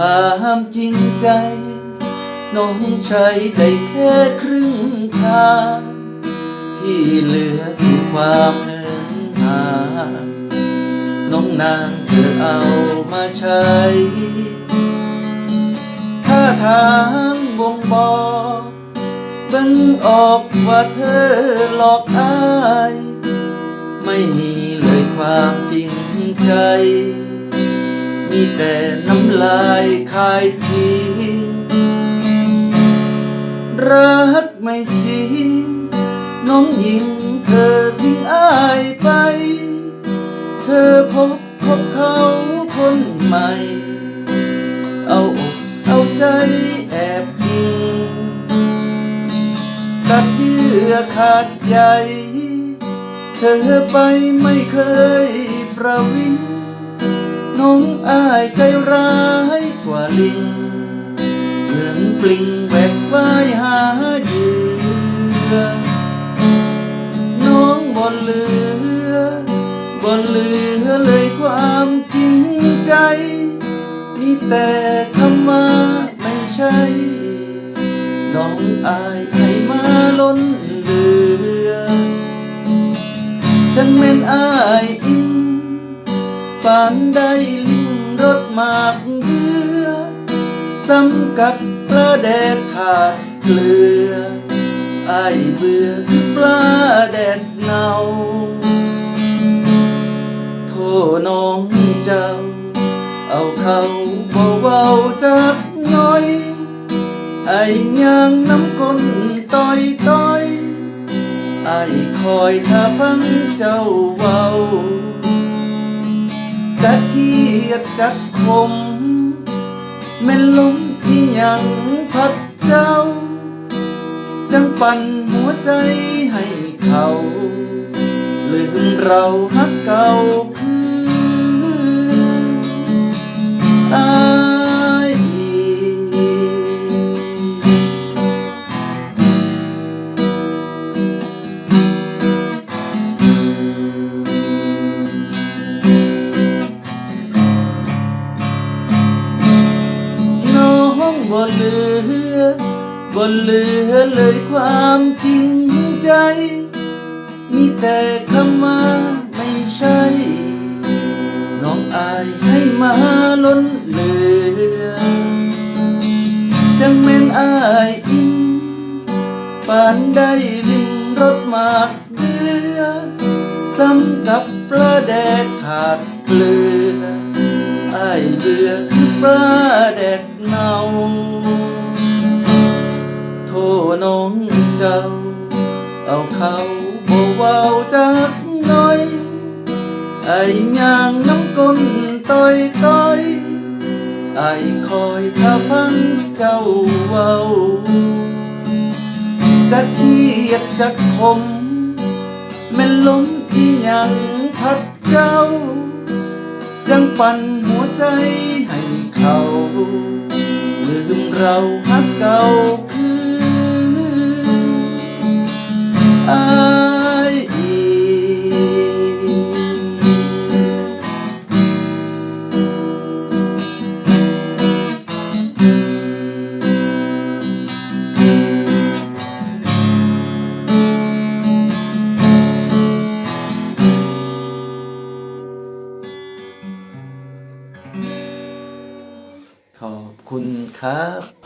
ความจริงใจ น้องใช้ได้แค่ครึ่งทาง ที่เหลือคือความเหินห่างน้องนางเธอเอามาใช้ท่าทางบ่งบอกเบิ่งออกว่าเธอหลอกอาย ไม่มีเลยความจริงใจ มีแต่น้ำลายคายทิ้งรักไม่จริง น้องหญิงเธอทิ้งอายไป เธอพบพบเขาคนใหม่ เอาอกเอาใจแอบยิงตัดเยื่อขาดใยเธอไปไม่เคยประวิง น้องอายใจร้ายกว่าลิง เหมือนปลิงแวกว่าย ปานได้ลิ้มรสมากเบือ ซ้ำกับปลาแดดขาดเกลือไอเบื่อปลาแดดเนาโทน้องเจ้า เอาเขาเบาๆจากน้อย ไอ้ยังน้ำก้นต้อยต้อยไอ้คอยถ้าฟังเจ้าเว้า จะเขียดจักคมแม่นลมที่ยังพัดเจ้า จังปั่นหัวใจให้เขาลืมเราฮักเก่าคือ เหลือบ่เหลือเลยความจริงใจ มีแต่คำว่าไม่ใช่ น้องอายให้มาล้นเหลือจังแม่นอายอินปานได้ลิ้มรสมากเดือซ้ำกับปลาแดกขาดเกลืออายเบื่อคือปลา เอาเขาบ่เว้าจักหน่อย ไอ้ย่างน้ำก้นต้อยต้อยไอ้คอยถ้าฟังเจ้าเว้าจะเคียดจะคมแม่นลมที่ยังพัดเจ้า จังปั่นหัวใจให้เขาลืมเราฮักเก่า คุณครับ